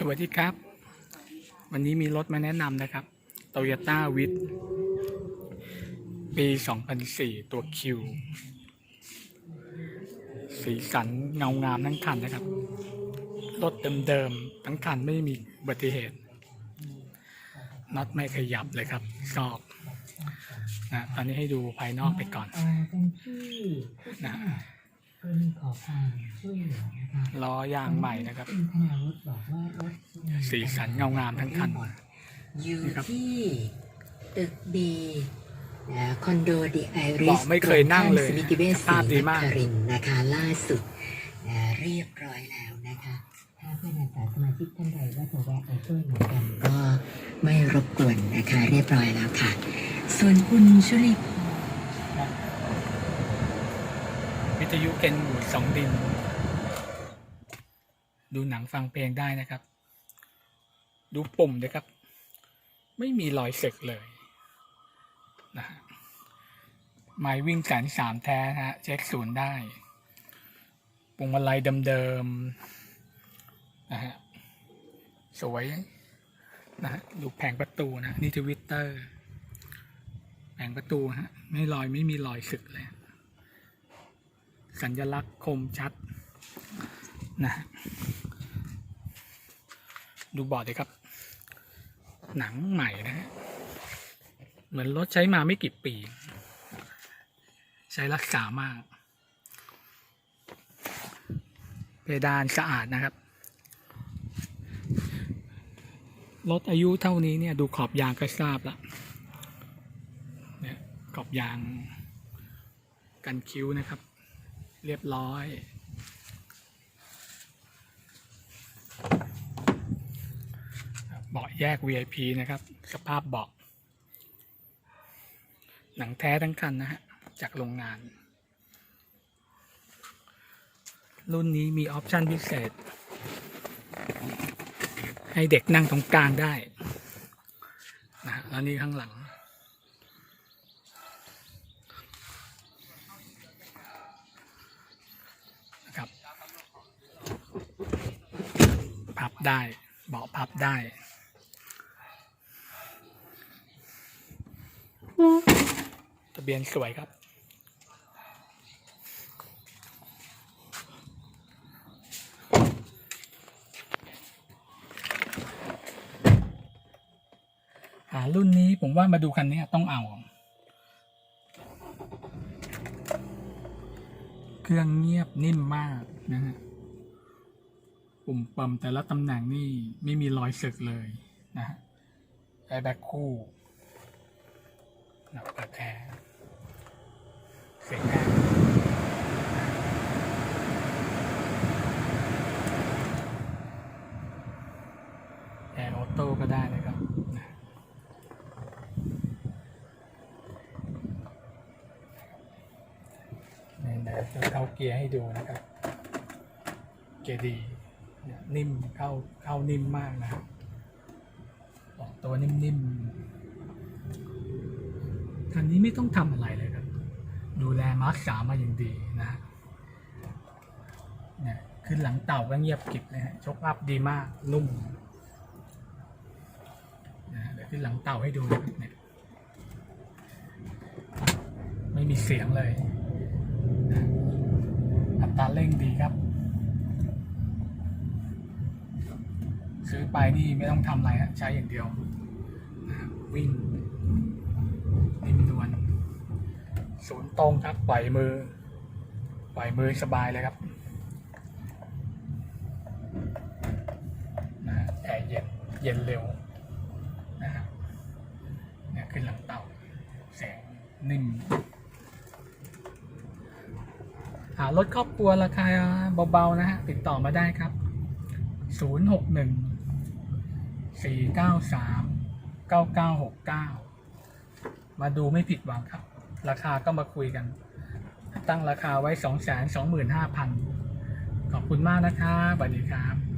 สวัสดีครับ วันนี้มีรถมาแนะนำนะครับ Toyota w i t ปี 2004 ตัว Q สีสันเงางามทั้งคันนะครับ รถเดิมๆทั้งคันไม่มีอุบัติเหตุน็อตไม่ขยับเลยครับชอบนะตอนนี้ให้ดูภายนอกไปก่อนต่อกันที่ผู้สนะมัครกรณีข อความช่วยเหลือนะคะล้อยางใหม่นะครับ คุณธนาวุฒิบอกว่ารถสีสันเงางามทั้งคัน อยู่นะครับที่ตึกบีคอนโดดีไอริบสอกไม่เคยนั่งเลยสมิติเวชสภาพดีมากศรีนครินทร์นะคะล่าสุดนะเรียบร้อยแล้วนะคะ ถ้าเพื่อนอาสาสมาชิกท่านใดว่าจะแวะไปช่วยเหมือนกันก็ไม่รบกวนนะคะ เรียบร้อยแล้วค่ะ ส่วนคุณชุลีพร วิทยุเกนหมูสองดิน ดูหนังฟังเพลงได้นะครับ ดูปุ่มนะครับ ไม่มีรอยเสกเลยนะฮะไม้วิ่งแสนสามแท้นะฮะเช็คศูนย์ได้พวงมาลัยเดิมๆนะฮะสวยนะฮะดูแผงประตูนะนี่ทวิตเตอร์แผงประตูฮะไม่รอยไม่มีรอยสึกเลย สัญลักษณ์คมชัดนะฮะดูบอร์ดเลยครับ หนังใหม่นะฮะเหมือนรถใช้มาไม่กี่ปี ใช้รักษามาก เพดานสะอาดนะครับ รถอายุเท่านี้เนี่ยดูขอบยางก็ทราบละเนี่ยขอบยางกันคิ้วนะครับ เรียบร้อย เบาะแยก VIP นะครับ สภาพเบาะ หนังแท้ทั้งคันนะฮะ จากโรงงาน รุ่นนี้มีออปชันพิเศษ ให้เด็กนั่งตรงกลางได้นะฮะแล้วนี่ข้างหลัง นะครับพับ ได้เบาะพับได้ ทะเบียนสวยครับ หารุ่นนี้ผมว่ามาดูคันนี้ต้องเอา เครื่องเงียบนิ่มมากนะฮะ ปุ่มปั๊มแต่ละตำแหน่งนี่ไม่มีรอยสึกเลยนะฮะแอร์แบ็กคู่นะเปิดแอร์เสียงแอร์แอร์ออโต้ก็ได้นะครับเนี่ยเดี๋ยวจะเข้าเกียร์ให้ดูนะครับ เกียร์ดี เนี่ยนิ่มเข้าเข้านิ่มมากนะครับออกตัวนิ่มๆคันนี้ไม่ต้องทำอะไรเลยครับ ดูแลมาร์คสามมาอย่างดีนะเนี่ยขึ้นหลังเต่าก็เงียบกิบเลยฮะชกอัพดีมากนุ่มนะฮะเดี๋ยวขึ้นหลังเต่าให้ดูนะครับเนี่ยไม่มีเสียงเลยอัตราเร่งดีครับ ซื้อไปนี่ไม่ต้องทำอะไรฮะใช้อย่างเดียว วิ่งนิ่มนวลศูนย์ตรงครับปล่อยมือปล่อยมือสบายเลยครับนะแอร์เย็นเย็นเร็วนะฮะเนี่ยขึ้นหลังเต่าแสงนิ่มหารถครอบครัวราคาเบาๆนะฮะติดต่อมาได้ครับศูนย์หกหนึ่ง สี่เก้าสามเก้าเก้าหกเก้ามาดูไม่ผิดหวังครับ ราคาก็มาคุยกัน ตั้งราคาไว้สองแสนสองหมื่นห้าพันขอบคุณมากนะครับสวัสดีครับ